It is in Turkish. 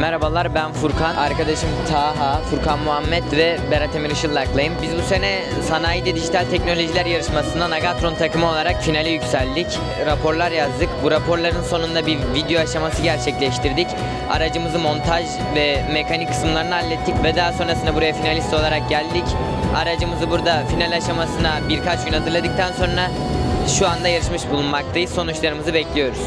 Merhabalar ben Furkan. Arkadaşım Taha, Furkan Muhammed ve Berat Emir Işıldak'layım. Biz bu sene Sanayide Dijital Teknolojiler Yarışması'nda Nagatron takımı olarak finale yükseldik. Raporlar yazdık. Bu raporların sonunda bir video aşaması gerçekleştirdik. Aracımızı montaj ve mekanik kısımlarını hallettik ve daha sonrasında buraya finalist olarak geldik. Aracımızı burada final aşamasına birkaç gün hazırladıktan sonra şu anda yarışmış bulunmaktayız. Sonuçlarımızı bekliyoruz.